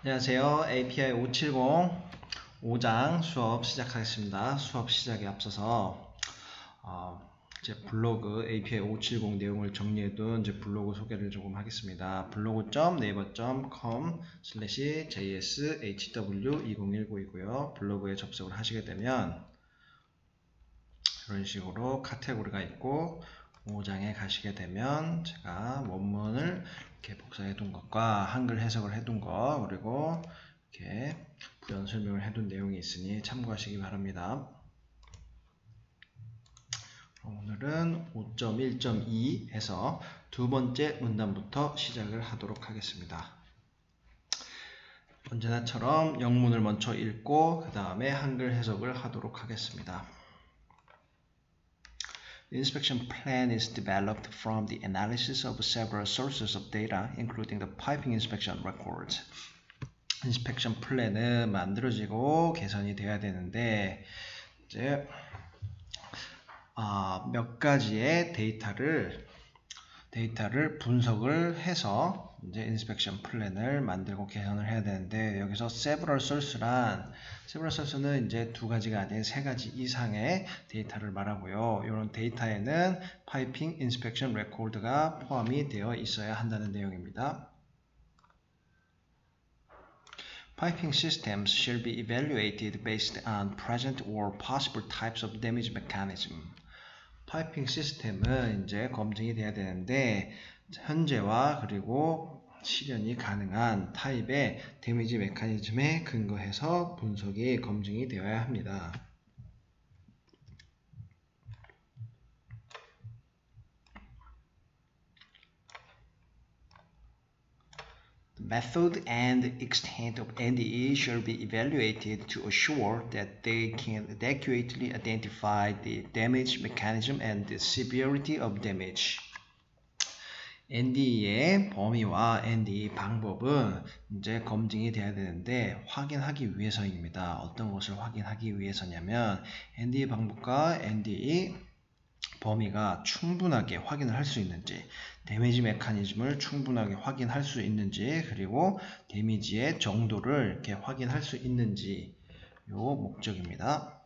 안녕하세요. API 570 5장 수업 시작하겠습니다. 수업 시작에 앞서서 어, 제 블로그 API 570 내용을 정리해둔 제 블로그 소개를 조금 하겠습니다. 블로그.naver.com slash jshw2019이고요. 블로그에 접속을 하시게 되면 이런 식으로 카테고리가 있고 5장에 가시게 되면 제가 원문을 이렇게 복사해 둔 것과 한글 해석을 해둔거 그리고 이렇게 부연 설명을 해 둔 내용이 있으니 참고하시기 바랍니다. 오늘은 5.1.2에서 두 번째 문단부터 시작을 하도록 하겠습니다. 언제나처럼 영문을 먼저 읽고 그 다음에 한글 해석을 하도록 하겠습니다. The inspection plan is developed from the analysis of several sources of data, including the piping inspection records. 인스펙션 플랜은 만들어지고 개선이 돼야 되는데 이제 아, 몇 가지의 데이터를 데이터를 분석을 해서 이제 인스펙션 플랜을 만들고 개선을 해야 되는데 여기서 several source란 several source는 이제 두 가지가 아닌 세 가지 이상의 데이터를 말하고요. 이런 데이터에는 파이핑 인스펙션 레코드가 포함이 되어 있어야 한다는 내용입니다. Piping systems should be evaluated based on present or possible types of damage mechanism. 파이핑 시스템은 이제 검증이 돼야 되는데 현재와 그리고 실현이 가능한 타입의 데미지 메커니즘에 근거해서 분석이 검증이 되어야 합니다. Method and extent of NDE should be evaluated to assure that they can adequately identify the damage mechanism and the severity of damage. NDE의 범위와 NDE 방법은 이제 검증이 돼야 되는데 확인하기 위해서입니다. 어떤 것을 확인하기 위해서냐면 NDE 방법과 NDE 범위가 충분하게 확인을 할 수 있는지 데미지 메커니즘을 충분하게 확인할 수 있는지 그리고 데미지의 정도를 이렇게 확인할 수 있는지 요 목적입니다.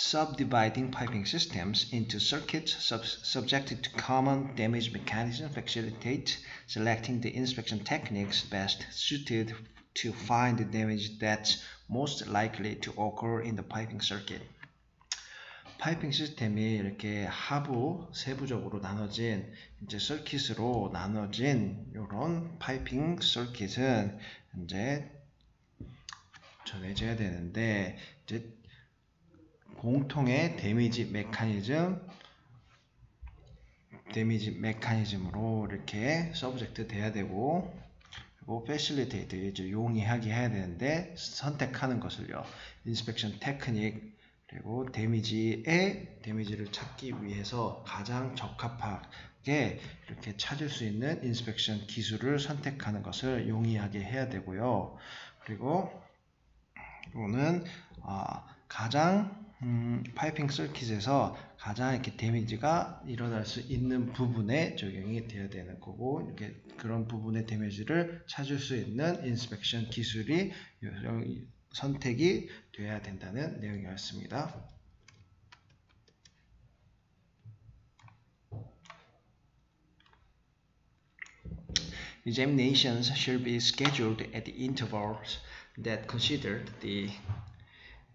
subdividing piping systems into circuits sub subjected to common damage mechanism facilitate selecting the inspection techniques best suited to find the damage that's most likely to occur in the piping circuit. 파이핑 시스템이 이렇게 하부 세부적으로 나눠진 이제 서킷으로 나눠진 이런 파이핑 서킷은 이제 정해져야 되는데 이제 공통의 데미지 메커니즘 데미지 메커니즘으로 이렇게 서브젝트 돼야 되고 그리고 facilitate 이제 용이하게 해야 되는데 선택하는 것을요 인스펙션 테크닉 그리고 데미지의 데미지를 찾기 위해서 가장 적합하게 이렇게 찾을 수 있는 인스펙션 기술을 선택하는 것을 용이하게 해야 되고요. 그리고 이거는 어, 가장 음, 파이핑 서킷에서 가장 이렇게 데미지가 일어날 수 있는 부분에 적용이 되어야 되는 거고 이렇게 그런 부분의 데미지를 찾을 수 있는 인스펙션 기술이 선택이 되어야 된다는 내용이었습니다. Examinations should be scheduled at intervals that consider the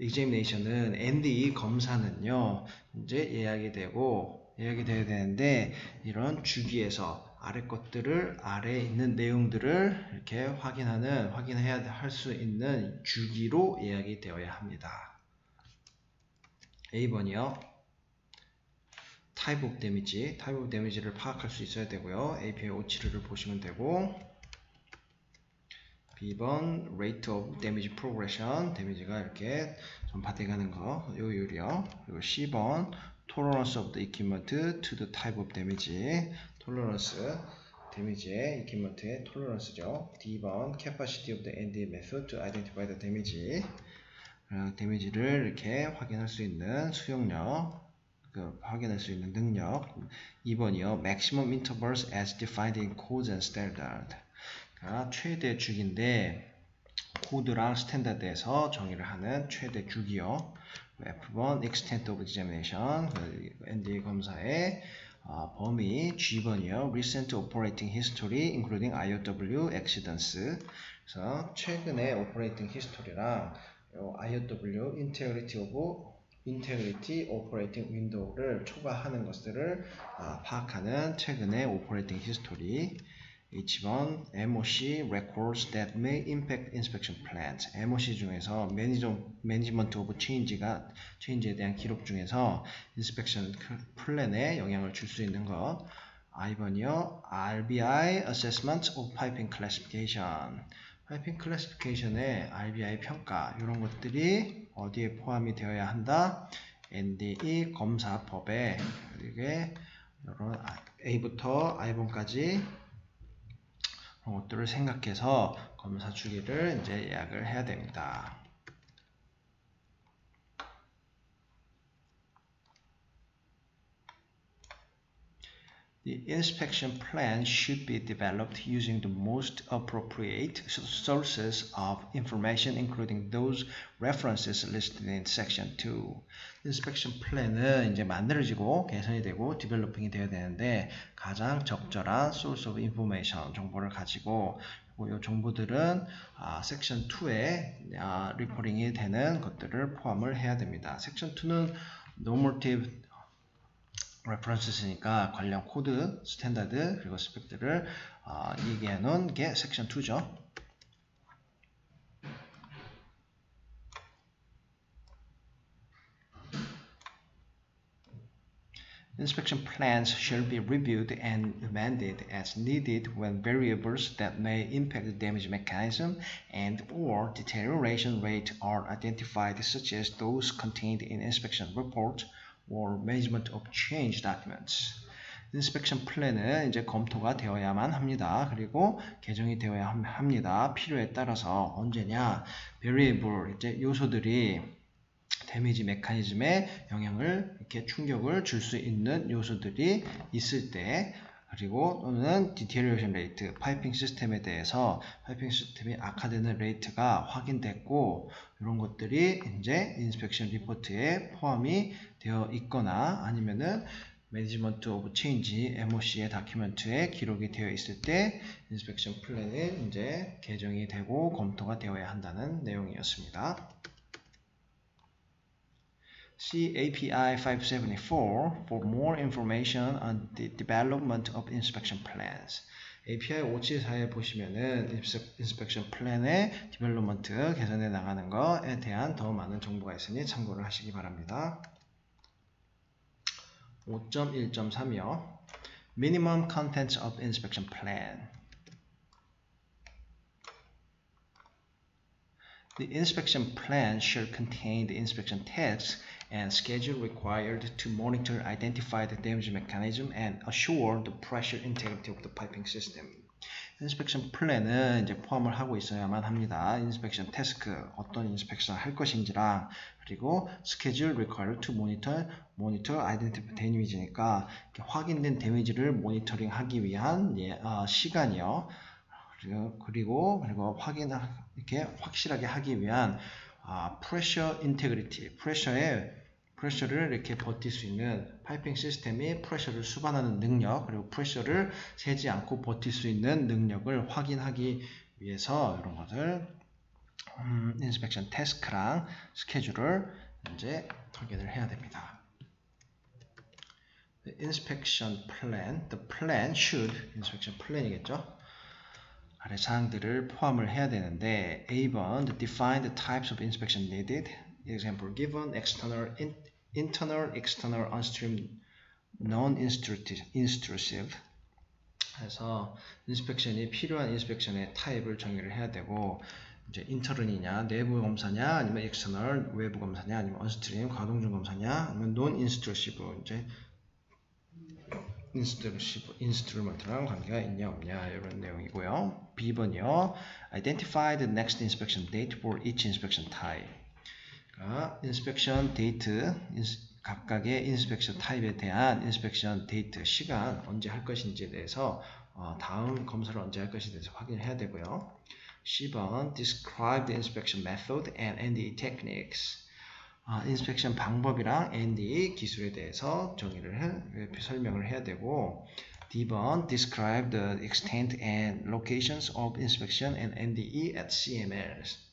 examination은 NDE 검사는요 이제 예약이 되고 예약이 되어야 되는데 이런 주기에서 아래 것들을 아래에 있는 내용들을 이렇게 확인하는 확인해야 할 수 있는 주기로 예약이 되어야 합니다. A번이요. 타입 오브 데미지, 타입 오브 데미지를 파악할 수 있어야 되고요. API 57을 보시면 되고 B번 rate of damage progression, 데미지가 이렇게 전파돼 가는 거, 요율이요. 그리고 C번 tolerance of the equipment to the type of damage, 톨러런스 데미지의 이퀴먼트의 톨러런스죠. D번 capacity of the ND method to identify the damage 데미지를 이렇게 확인할 수 있는 수용력 그 확인할 수 있는 능력. 2번이요. maximum intervals as defined in codes and standard. 그러니까 최대 주기인데 코드랑 스탠다드에서 정의를 하는 최대 주기요. F1 extent of examination 그 NDA 검사의 어, 범위 G번이요. recent operating history including IOW accidents 그래서 최근의 operating history랑 요 IOW integrity operating window를 초과하는 것들을 아, 파악하는 최근의 operating history H번 MOC records that may impact inspection plans. MOC 중에서 management of change가 change에 대한 기록 중에서 inspection 플랜에 영향을 줄 수 있는 것. I번이요. RBI assessment of piping classification. 파이핑 클래시피케이션의 RBI 평가 이런 것들이 어디에 포함이 되어야 한다? NDE 검사법에 이게 이런 A부터 I번까지 그런 것들을 생각해서 검사 주기를 이제 예약을 해야 됩니다. The inspection plan should be developed using the most appropriate sources of information including those references listed in section 2. inspection plan은 이제 만들어지고 개선이 되고 디벨로핑이 되어야 되는데 가장 적절한 source of information 정보를 가지고 이 정보들은 아, 섹션 2에 아, 리포링이 되는 것들을 포함을 해야 됩니다. 섹션 2는 normative references니까 관련 코드, 스탠다드 그리고 스펙들을 어, 얘기해 놓은 게 섹션 2죠. Inspection plans shall be reviewed and amended as needed when variables that may impact the damage mechanism and or deterioration rate are identified such as those contained in inspection report or management of change documents. inspection plan은 이제 검토가 되어야만 합니다. 그리고 개정이 되어야 합니다. 필요에 따라서 언제냐 variable 이제 요소들이 데미지 메커니즘에 영향을 이렇게 충격을 줄 수 있는 요소들이 있을 때 그리고 또는 디테리어션 레이트, 파이핑 시스템에 대해서 파이핑 시스템이 악화되는 레이트가 확인됐고 이런 것들이 이제 인스펙션 리포트에 포함이 되어 있거나 아니면은 매니지먼트 오브 체인지 MOC의 다큐멘트에 기록이 되어 있을 때 인스펙션 플랜이 이제 개정이 되고 검토가 되어야 한다는 내용이었습니다. See API 574 for more information on the development of inspection plans. API 574에 보시면은 inspection plan의 development 개선해 나가는 것에 대한 더 많은 정보가 있으니 참고를 하시기 바랍니다. 5.1.3이요. Minimum contents of inspection plan. The inspection plan should contain the inspection text and schedule required to monitor, identify the damage mechanism, and assure the pressure integrity of the piping system. 인스펙션 플랜은 이제 포함을 하고 있어야만 합니다. 인스펙션 태스크, 어떤 인스펙션 할 것인지랑 그리고 스케줄 required to monitor, monitor identify damage니까 확인된 데미지를 모니터링 하기 위한 예, 어, 시간이요. 그리고 그리고 그리고 확인 이렇게 확실하게 하기 위한 아, pressure integrity, 프레셔의 프레셔를 이렇게 버틸 수 있는 파이핑 시스템이 프레셔를 수반하는 능력 그리고 프레셔를 세지 않고 버틸 수 있는 능력을 확인하기 위해서 이런 것을 음, 인스펙션 태스크랑 스케줄을 이제 확인을 해야 됩니다. The inspection plan, the plan should inspection plan이겠죠. 아래 사항들을 포함을 해야 되는데 A번 define the types of inspection needed. Example given external, in, internal, external, unstream, non-intrusive. 해서 인스펙션이 필요한 인스펙션의 타입을 정의를 해야 되고 이제 인터른이냐, 내부 검사냐, 아니면 엑스터널 외부 검사냐, 아니면 언스트림 가동중 검사냐, 아니면 논 인스트루시브 이제 인스트루먼트랑 관계가 있냐 없냐 이런 내용이고요. B번이요. Identify the next inspection date for each inspection type. 그러니까 inspection date 각각의 인스펙션 타입에 대한 인스펙션 데이트 시간 언제 할 것인지에 대해서 어, 다음 검사를 언제 할 것인지에 대해서 확인을 해야 되고요. 10번 Describe the inspection method and NDE techniques 아, 인스펙션 방법이랑 NDE 기술에 대해서 정의를 해, 설명을 해야 되고 D번 Describe the extent and locations of inspection and NDE at CML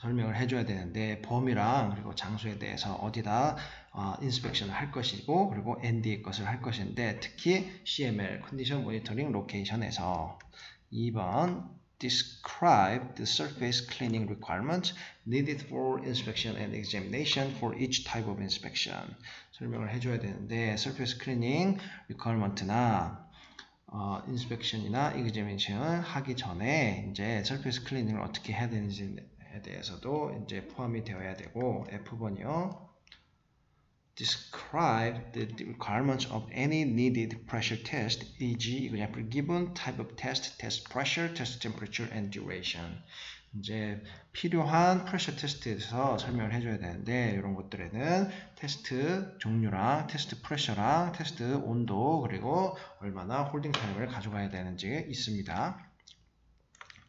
설명을 해줘야 되는데 범위랑 그리고 장소에 대해서 어디다 어, 인스펙션을 할 것이고 그리고 NDE 것을 할 것인데 특히 CML Condition Monitoring Location에서 2번 Describe the surface cleaning requirements needed for inspection and examination for each type of inspection. 설명을 해줘야 되는데 surface cleaning requirement나 어, 인스펙션이나 examination을 하기 전에 이제 surface cleaning을 어떻게 해야 되는지 에 대해서도 이제 포함이 되어야 되고 F번이요. describe the requirements of any needed pressure test, e.g. example given type of test, test pressure, test temperature, and duration. 이제 필요한 프레셔 테스트에서 설명을 해줘야 되는데 이런 것들에는 테스트 종류랑 테스트 프레셔랑 테스트 온도 그리고 얼마나 홀딩 타임을 가져가야 되는지 있습니다.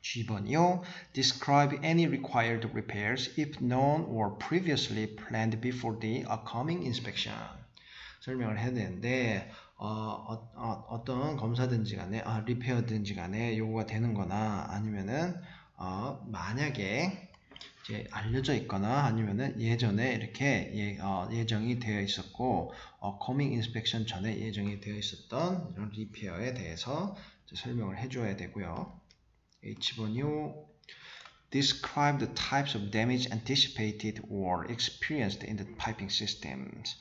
G번이요. Describe any required repairs if known or previously planned before the upcoming inspection. 설명을 해야 되는데 어, 어, 떤 검사든지 간에 아, 리페어든지 간에 요구가 되는 거나 아니면은 어, 만약에 이제 알려져 있거나 아니면은 예전에 이렇게 예, 어, 예정이 되어 있었고 어, 커밍 인스펙션 전에 예정이 되어 있었던 이런 리페어에 대해서 설명을 해줘야 되고요. H번이요. Describe the types of damage anticipated or experienced in the piping systems.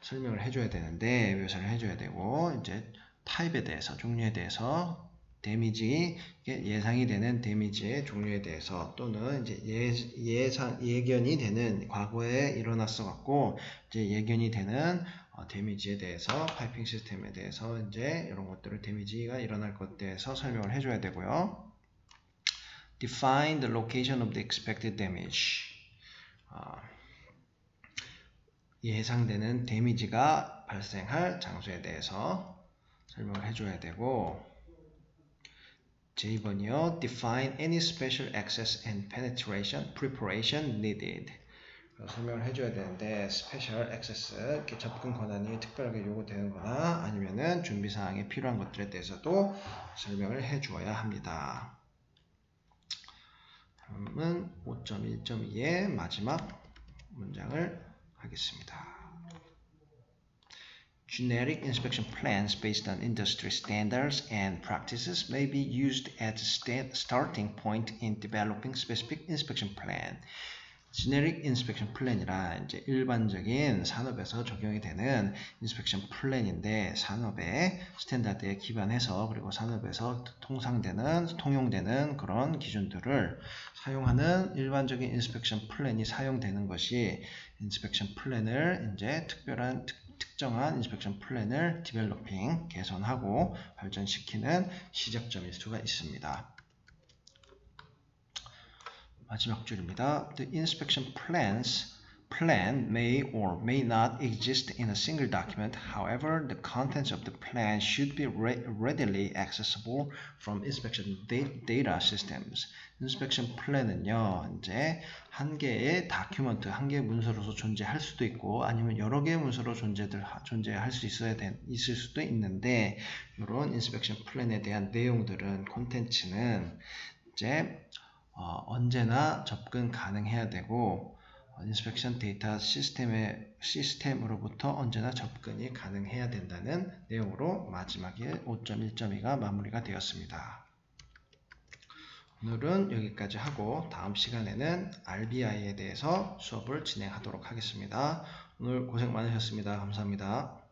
설명을 해줘야 되는데 묘사를 해줘야 되고 이제 타입에 대해서 종류에 대해서 데미지 예상이 되는 데미지의 종류에 대해서 또는 이제 예, 예상 예견이 되는 과거에 일어났어 갖고 이제 예견이 되는 어, 데미지에 대해서 파이핑 시스템에 대해서 이제 이런 것들을 데미지가 일어날 것에 대해서 설명을 해줘야 되고요. Define the location of the expected damage. 어, 예상되는 데미지가 발생할 장소에 대해서 설명을 해줘야 되고 J번이요. Define any special access and penetration preparation needed. 설명을 해줘야 되는데 스페셜 액세스 접근 권한이 특별하게 요구되는 거나 아니면은 준비 사항에 필요한 것들에 대해서도 설명을 해주어야 합니다. 다음은 5.1.2의 마지막 문장을 하겠습니다. Generic inspection plans based on industry standards and practices may be used as a starting point in developing specific inspection plan. Generic Inspection Plan이라 이제 일반적인 산업에서 적용이 되는 인스펙션 플랜인데 산업의 스탠다드에 기반해서 그리고 산업에서 통상되는 통용되는 그런 기준들을 사용하는 일반적인 인스펙션 플랜이 사용되는 것이 인스펙션 플랜을 이제 특별한 특, 특정한 인스펙션 플랜을 디벨로핑 개선하고 발전시키는 시작점일 수가 있습니다. 마지막 줄입니다. The inspection plans plan may or may not exist in a single document. However, the contents of the plan should be re readily accessible from inspection data systems. inspection plan은요, 이제 한 개의 다큐먼트, 한 개의 문서로서 존재할 수도 있고, 아니면 여러 개의 문서로 존재들, 존재할 수 있어야 된, 있을 수도 있는데, 이런 inspection plan에 대한 내용들은, 콘텐츠는 이제 어, 언제나 접근 가능해야 되고 인스펙션 데이터 시스템의 시스템으로부터 언제나 접근이 가능해야 된다는 내용으로 마지막에 5.1.2가 마무리가 되었습니다. 오늘은 여기까지 하고 다음 시간에는 RBI에 대해서 수업을 진행하도록 하겠습니다. 오늘 고생 많으셨습니다. 감사합니다.